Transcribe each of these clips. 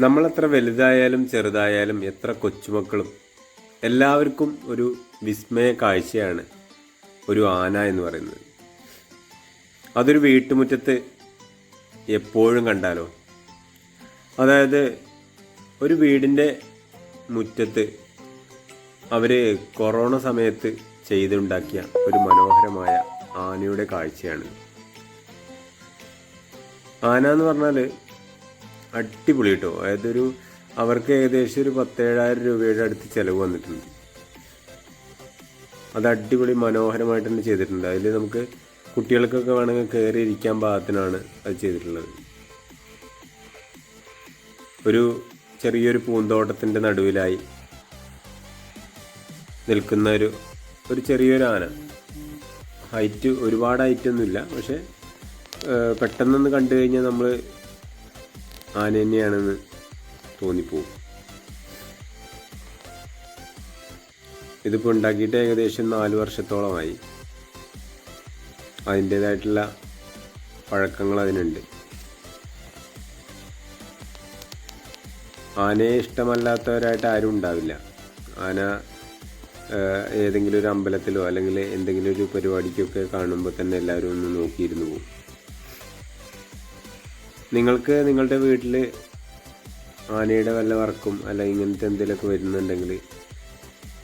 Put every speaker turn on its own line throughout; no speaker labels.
നമ്മളെത്ര വലുതായാലും ചെറുതായാലും എത്ര കൊച്ചുമക്കളും എല്ലാവർക്കും ഒരു വിസ്മയ കാഴ്ചയാണ് ഒരു ആന എന്ന് പറയുന്നത്. അതൊരു വീട്ടുമുറ്റത്ത് എപ്പോഴും കണ്ടാലോ? അതായത് ഒരു വീടിന്റെ മുറ്റത്ത് അവർ കൊറോണ സമയത്ത് ചെയ്തുണ്ടാക്കിയ ഒരു മനോഹരമായ ആനയുടെ കാഴ്ചയാണ്. ആന എന്ന് പറഞ്ഞാൽ അടിപൊളി കേട്ടോ അതായത് ഒരു അവർക്ക് ഏകദേശം ഒരു പത്തേഴായിരം രൂപയുടെ അടുത്ത് ചിലവ് വന്നിട്ടുണ്ട്. അത് അടിപൊളി മനോഹരമായിട്ട് തന്നെ ചെയ്തിട്ടുണ്ട്. അതിൽ നമുക്ക് കുട്ടികൾക്കൊക്കെ വേണമെങ്കിൽ കയറി ഇരിക്കാൻ പാകത്തിനാണ് അത് ചെയ്തിട്ടുള്ളത്. ഒരു ചെറിയൊരു പൂന്തോട്ടത്തിന്റെ നടുവിലായി നിൽക്കുന്ന ഒരു ഒരു ചെറിയൊരു ആന. ഹൈറ്റ് ഒരുപാട് ഹൈറ്റൊന്നുമില്ല പക്ഷേ പെട്ടെന്നൊന്ന് കണ്ടു കഴിഞ്ഞാൽ നമ്മൾ ആന തന്നെയാണെന്ന് തോന്നിപ്പോവും. ഇതിപ്പോൾ ഉണ്ടാക്കിയിട്ട് ഏകദേശം നാല് വർഷത്തോളമായി. അതിന്റേതായിട്ടുള്ള പഴക്കങ്ങൾ അതിനുണ്ട്. ആനയെ ഇഷ്ടമല്ലാത്തവരായിട്ട് ആരും ഉണ്ടാവില്ല. ആന ഏതെങ്കിലും ഒരു അമ്പലത്തിലോ അല്ലെങ്കിൽ എന്തെങ്കിലും ഒരു പരിപാടിക്കൊക്കെ കാണുമ്പോൾ തന്നെ എല്ലാവരും ഒന്ന് നോക്കിയിരുന്നു പോകും നിങ്ങൾക്ക് നിങ്ങളുടെ വീട്ടിൽ ആനയുടെ വല്ല വർക്കും അല്ല ഇങ്ങനത്തെ എന്തെങ്കിലുമൊക്കെ വരുന്നുണ്ടെങ്കിൽ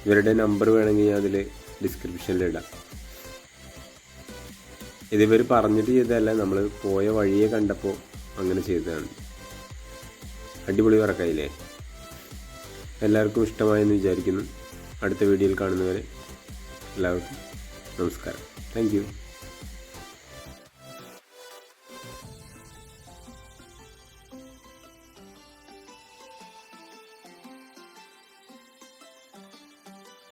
ഇവരുടെ നമ്പർ വേണമെങ്കിൽ ഞാൻ അതിൽ ഡിസ്ക്രിപ്ഷനിൽ ഇടാം. ഇതിവർ പറഞ്ഞിട്ട് ചെയ്തതല്ല നമ്മൾ പോയ വഴിയെ കണ്ടപ്പോൾ അങ്ങനെ ചെയ്തതാണ്. അടിപൊളി വർക്കായില്ലേ? എല്ലാവർക്കും ഇഷ്ടമായെന്ന് വിചാരിക്കുന്നു. അടുത്ത വീഡിയോയിൽ കാണുന്നവരെ എല്ലാവർക്കും നമസ്കാരം. താങ്ക്